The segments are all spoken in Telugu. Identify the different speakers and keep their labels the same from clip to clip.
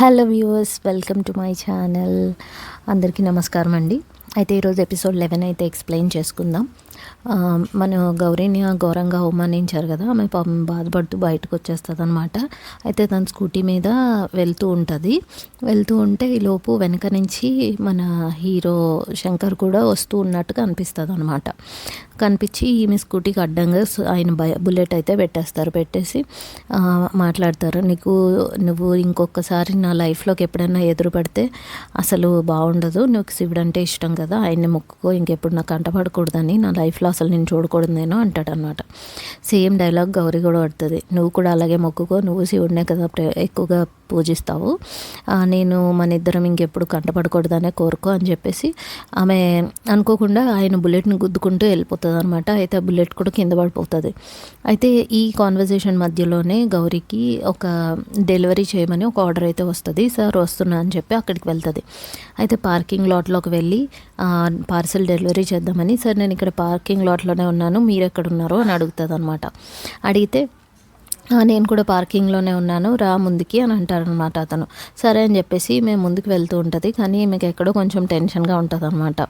Speaker 1: Hello viewers welcome to my channel. అందరికీ నమస్కారం అండి. అయితే ఈరోజు ఎపిసోడ్ లెవెన్ అయితే ఎక్స్ప్లెయిన్ చేసుకుందాం. మన గౌరీని ఘోరంగా అవమానించారు కదా. ఆమె పాపం బాధపడుతూ బయటకు వచ్చేస్తుంది అనమాట అయితే తన స్కూటీ మీద వెళ్తూ ఉంటుంది. వెళ్తూ ఉంటే ఈ లోపు వెనక నుంచి మన హీరో శంకర్ కూడా వస్తూ ఉన్నట్టుగా కనిపిస్తుంది అనమాట కనిపించి ఈమె స్కూటీకి అడ్డంగా ఆయన బయ బుల్లెట్ అయితే పెట్టేస్తారు. పెట్టేసి మాట్లాడతారు. నీకు నువ్వు ఇంకొకసారి నా నా లైఫ్లోకి ఎప్పుడైనా ఎదురు పడితే అసలు బాగుండదు. నువ్వు శివుడు అంటే ఇష్టం కదా ఆయన్ని మొక్కుకో ఇంకెప్పుడు నాకు కంటపడకూడదని నా లైఫ్లో అసలు నేను చూడకూడదు నేను అంటాడనమాట సేమ్ డైలాగ్ గౌరీ కూడా పడుతుంది. నువ్వు కూడా అలాగే మొక్కుకో నువ్వు శివుడినే కదా ప్రే- ఎక్కువగా పూజిస్తావు. నేను మన ఇద్దరం ఇంకెప్పుడు కంటపడకూడదనే కోరుకో అని చెప్పేసి ఆమె అనుకోకుండా ఆయన బుల్లెట్ని గుద్దుకుంటూ వెళ్ళిపోతుంది అనమాట అయితే ఆ బుల్లెట్ కూడా కింద పడిపోతుంది. అయితే ఈ కాన్వర్జేషన్ మధ్యలోనే గౌరీకి ఒక డెలివరీ చేయమని ఒక ఆర్డర్ అయితే వస్తుంది. సార్ వస్తున్నా అని చెప్పి అక్కడికి వెళ్తుంది. అయితే పార్కింగ్ లాట్లోకి వెళ్ళి పార్సల్ డెలివరీ చేద్దామని సార్ నేను ఇక్కడ పార్కింగ్ లాట్లోనే ఉన్నాను మీరు ఎక్కడ ఉన్నారు అని అడుగుతుంది అనమాట అడిగితే నేను కూడా పార్కింగ్లోనే ఉన్నాను రా ముందుకి అని అంటారనమాట అతను. సరే అని చెప్పేసి మేము ముందుకు వెళ్తూ ఉంటుంది కానీ మీకు ఎక్కడో కొంచెం టెన్షన్గా ఉంటుంది అనమాట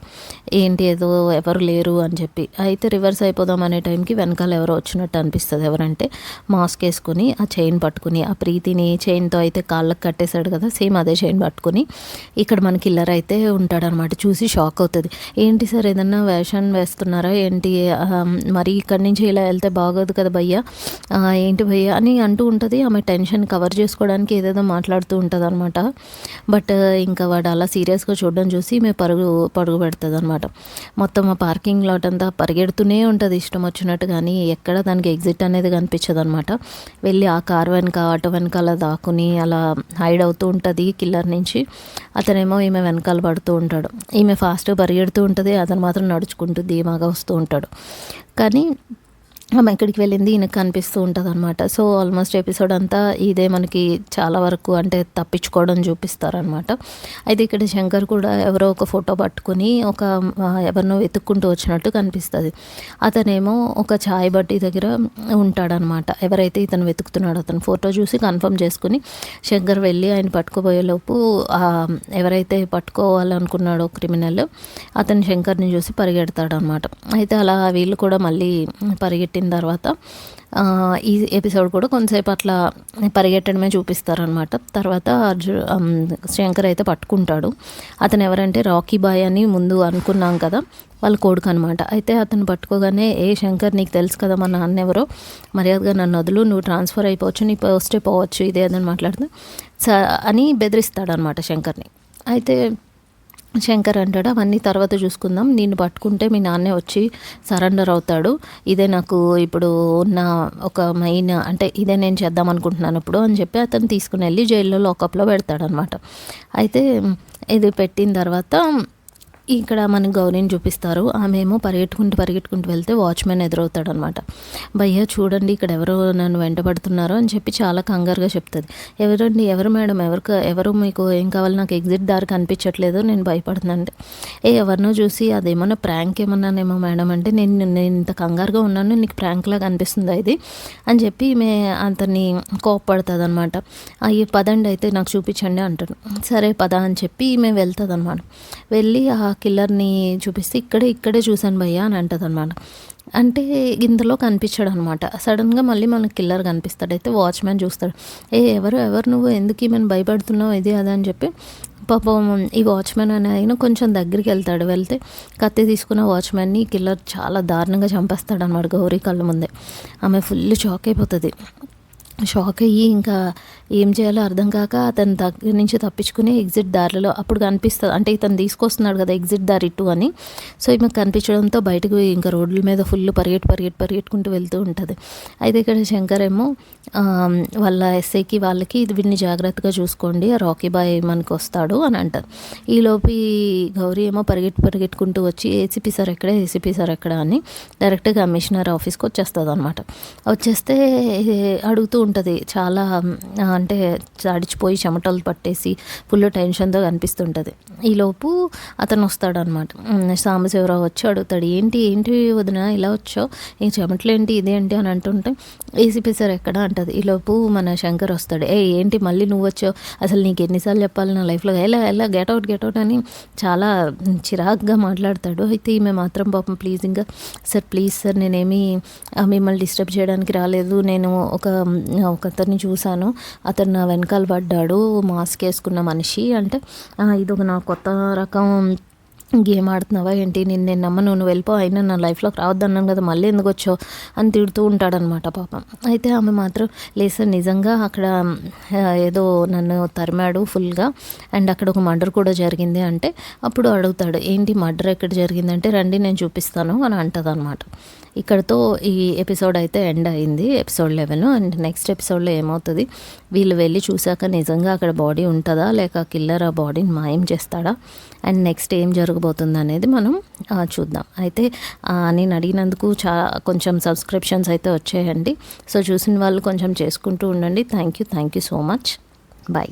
Speaker 1: ఏంటి ఏదో ఎవరు లేరు అని చెప్పి. అయితే రివర్స్ అయిపోదాం అనే టైంకి వెనకాల ఎవరో వచ్చినట్టు అనిపిస్తుంది ఎవరంటే మాస్క్ వేసుకుని ఆ చైన్ పట్టుకుని ఆ ప్రీతిని చైన్తో అయితే కాళ్ళకు కట్టేశాడు కదా సేమ్ అదే చైన్ పట్టుకుని ఇక్కడ మన కిల్లర్ అయితే ఉంటాడనమాట చూసి షాక్ అవుతుంది. ఏంటి సార్ ఏదన్నా వేషన్ వేస్తున్నారా ఏంటి? మరి ఇక్కడి నుంచి ఇలా వెళ్తే బాగోదు కదా భయ్యా? ఏంటి భయ్యా? అని అంటూ ఉంటుంది. ఆమె టెన్షన్ కవర్ చేసుకోవడానికి ఏదేదో మాట్లాడుతూ ఉంటుంది అనమాట బట్ ఇంకా వాడు అలా సీరియస్గా చూడడం చూసి మేము పరుగు పరుగు పెడుతుంది అనమాట మొత్తం ఆ పార్కింగ్ లాట్ అంతా పరిగెడుతూనే ఉంటుంది ఇష్టం వచ్చినట్టు కానీ ఎక్కడ దానికి ఎగ్జిట్ అనేది కనిపించదు అనమాట వెళ్ళి ఆ కార్ వెనక ఆటో వెనక అలా దాక్కుని అలా హైడ్ అవుతూ ఉంటుంది కిల్లర్ నుంచి. అతనేమో ఈమె వెనకాల పడుతూ ఉంటాడు. ఈమె ఫాస్ట్గా పరిగెడుతూ ఉంటుంది. అతను మాత్రం నడుచుకుంటూ ధీమాగా వస్తూ ఉంటాడు. కానీ ఆమె ఎక్కడికి వెళ్ళింది ఈయనకు కనిపిస్తూ ఉంటుంది అనమాట సో ఆల్మోస్ట్ ఎపిసోడ్ అంతా ఇదే మనకి చాలా వరకు అంటే తప్పించుకోవడం చూపిస్తారనమాట అయితే ఇక్కడ శంకర్ కూడా ఎవరో ఒక ఫోటో పట్టుకుని ఒక ఎవరినో వెతుక్కుంటూ వచ్చినట్టు కనిపిస్తుంది. అతనేమో ఒక ఛాయ్ బట్టి దగ్గర ఉంటాడనమాట ఎవరైతే ఇతను వెతుకుతున్నాడో అతను ఫోటో చూసి కన్ఫర్మ్ చేసుకుని శంకర్ వెళ్ళి ఆయన పట్టుకోబోయేలోపు ఎవరైతే పట్టుకోవాలనుకున్నాడో క్రిమినల్ అతను శంకర్ని చూసి పరిగెడతాడనమాట అయితే అలా వీళ్ళు కూడా మళ్ళీ పెట్టిన తర్వాత ఈ ఎపిసోడ్ కూడా కొంతసేపు అట్లా పరిగెట్టడమే చూపిస్తారనమాట తర్వాత అర్జు శంకర్ అయితే పట్టుకుంటాడు. అతను ఎవరంటే రాకీ బాయ్ అని ముందు అనుకున్నాం కదా వాళ్ళ కొడుకు అనమాట అయితే అతను పట్టుకోగానే ఏ శంకర్ నీకు తెలుసు కదా మా నాన్న ఎవరో మర్యాదగా నన్ను వదులు నువ్వు ట్రాన్స్ఫర్ అయిపోవచ్చు నీ పోస్టే పోవచ్చు ఇదే అదని మాట్లాడితే. స అని బెదిరిస్తాడనమాట శంకర్ని. అయితే శంకర్ అంటాడు అవన్నీ తర్వాత చూసుకుందాం. నేను పట్టుకుంటే మీ నాన్నే వచ్చి సరెండర్ అవుతాడు. ఇదే నాకు ఇప్పుడు ఉన్న ఒక మెయిన్ అంటే ఇదే నేను చేద్దాం అనుకుంటున్నాను ఇప్పుడు అని చెప్పి అతను తీసుకుని వెళ్ళి జైల్లో లాకప్లో పెడతాడనమాట. అయితే ఇది పెట్టిన తర్వాత ఇక్కడ మనకి గౌరీని చూపిస్తారు. ఆమెమో పరిగెట్టుకుంటూ పరిగెట్టుకుంటూ వెళ్తే వాచ్మెన్ ఎదురవుతాడు అనమాట భయ్యా చూడండి ఇక్కడ ఎవరు నన్ను వెంటబడుతున్నారో అని చెప్పి చాలా కంగారుగా చెప్తుంది. ఎవరండి? ఎవరు మేడం? ఎవరు ఎవరు మీకు ఏం కావాలి? నాకు ఎగ్జిట్ దారి కనిపించట్లేదు. నేను భయపడుతున్నాను ఏ ఎవరినో చూసి అదేమన్నా ప్రాంక్ ఏమన్నానేమో మేడం అంటే నేను నేను ఇంత కంగారుగా ఉన్నాను. నీకు ప్రాంక్లా లాగా ఇది? అని చెప్పి మే అతన్ని కోప్పడుతుంది అనమాట అయ్యి పదండి అయితే నాకు చూపించండి అంటాను సరే పద అని చెప్పి ఈమె వెళ్తుంది అనమాట వెళ్ళి ఆ కిల్లర్ని చూపిస్తే ఇక్కడే ఇక్కడే చూశాను భయ్యా అని అంటుంది అనమాట అంటే ఇందులో కనిపించాడు అనమాట సడన్గా మళ్ళీ మనకి కిల్లర్ కనిపిస్తాడు. అయితే వాచ్మెన్ చూస్తాడు. ఏ ఎవరు ఎవరు నువ్వు? ఎందుకు ఈమెను భయపడుతున్నావు? ఇది అది అని చెప్పి పాపం ఈ వాచ్మెన్ అనే ఆయన కొంచెం దగ్గరికి వెళ్తాడు. వెళ్తే కత్తి తీసుకున్న వాచ్మెన్ని కిల్లర్ చాలా దారుణంగా చంపేస్తాడు అనమాట గౌరీ కళ్ళ ముందే. ఆమె ఫుల్ షాక్ అయిపోతుంది. షాక్ అయ్యి ఇంకా ఏం చేయాలో అర్థం కాక అతని దగ్గర నుంచి తప్పించుకుని ఎగ్జిట్ దారిలో అప్పుడు కనిపిస్తుంది. అంటే ఇతను తీసుకొస్తున్నాడు కదా ఎగ్జిట్ దారి ఇటు అని. సో ఈమె కనిపించడంతో బయటకు ఇంకా రోడ్ల మీద ఫుల్ పరిగెట్టు పరిగెట్టు పరిగెట్టుకుంటూ వెళ్తూ ఉంటుంది. అయితే ఇక్కడ శంకర్ ఏమో వాళ్ళ ఎస్ఐకి వాళ్ళకి ఇది వీడిని జాగ్రత్తగా చూసుకోండి ఆ రాకీ బాయ్ మనకు వస్తాడు అని అంటారు ఈలోపు గౌరీ ఏమో పరిగెట్టు పరిగెట్టుకుంటూ వచ్చి ఏసీపీ సార్ ఎక్కడ? ఏసీపీ సార్ ఎక్కడ? అని డైరెక్ట్గా కమిషనర్ ఆఫీస్కి వచ్చేస్తుంది అనమాట వచ్చేస్తే అడుగుతూ ఉంటుంది. చాలా అంటే తడిచిపోయి చెమటలు పట్టేసి ఫుల్ టెన్షన్తో కనిపిస్తుంటుంది. ఈలోపు అతను వస్తాడనమాట. సాంబశివరావు వచ్చి అడుగుతాడు ఏంటి ఏంటి వదిన ఇలా వచ్చావు? ఈ చెమటలు ఏంటి ఇదేంటి అని అంటుంటే ఏసీపీ సార్ ఎక్కడ? అంటది. ఈలోపు మన శంకర్ వస్తాడు ఏ ఏంటి మళ్ళీ నువ్వు వచ్చావు? అసలు నీకు ఎన్నిసార్లు చెప్పాలి నా లైఫ్లో? ఎలా ఎలా గెట్ అవుట్ గెట్ అవుట్ అని చాలా చిరాగ్గా మాట్లాడతాడు. అయితే ఈమె మాత్రం పాపం ప్లీజింగ్గా సార్ ప్లీజ్ సార్ నేనేమి మిమ్మల్ని డిస్టర్బ్ చేయడానికి రాలేదు. నేను ఒక ఒకతన్ని చూశాను. అతను నా వెనకాల పడ్డాడు. మాస్క్ వేసుకున్న మనిషి. అంటే ఇది ఒక నా కొత్త రకం గేమ్ ఆడుతున్నావా ఏంటి? నేను నేను నమ్మను నువ్వు వెళ్ళిపో అయినా నా లైఫ్లోకి రావద్దన్నాను కదా మళ్ళీ ఎందుకు వచ్చావు? అని తిడుతూ ఉంటాడనమాట పాపం. అయితే ఆమె మాత్రం లేదు సార్ నిజంగా అక్కడ ఏదో నన్ను తరిమాడు ఫుల్గా. అండ్ అక్కడ ఒక మర్డర్ కూడా జరిగింది అంటే అప్పుడు అడుగుతాడు ఏంటి మర్డర్ ఎక్కడ జరిగింది? అంటే రండి నేను చూపిస్తాను అని అంటది అనమాట ఇక్కడతో ఈ ఎపిసోడ్ అయితే ఎండ్ అయింది ఎపిసోడ్ లెవెన్. అండ్ నెక్స్ట్ ఎపిసోడ్లో ఏమవుతుంది? వీళ్ళు వెళ్ళి చూశాక నిజంగా అక్కడ బాడీ ఉంటుందా? లేక కిల్లర్ ఆ బాడీని మాయం చేస్తాడా? అండ్ నెక్స్ట్ ఏం జరగబోతుంది అనేది మనం చూద్దాం. అయితే నేను అడిగినందుకు చా కొంచెం సబ్స్క్రిప్షన్స్ అయితే వచ్చాయండి. సో చూసిన వాళ్ళు కొంచెం చేసుకుంటూ ఉండండి. Thank you thank you so much. Bye.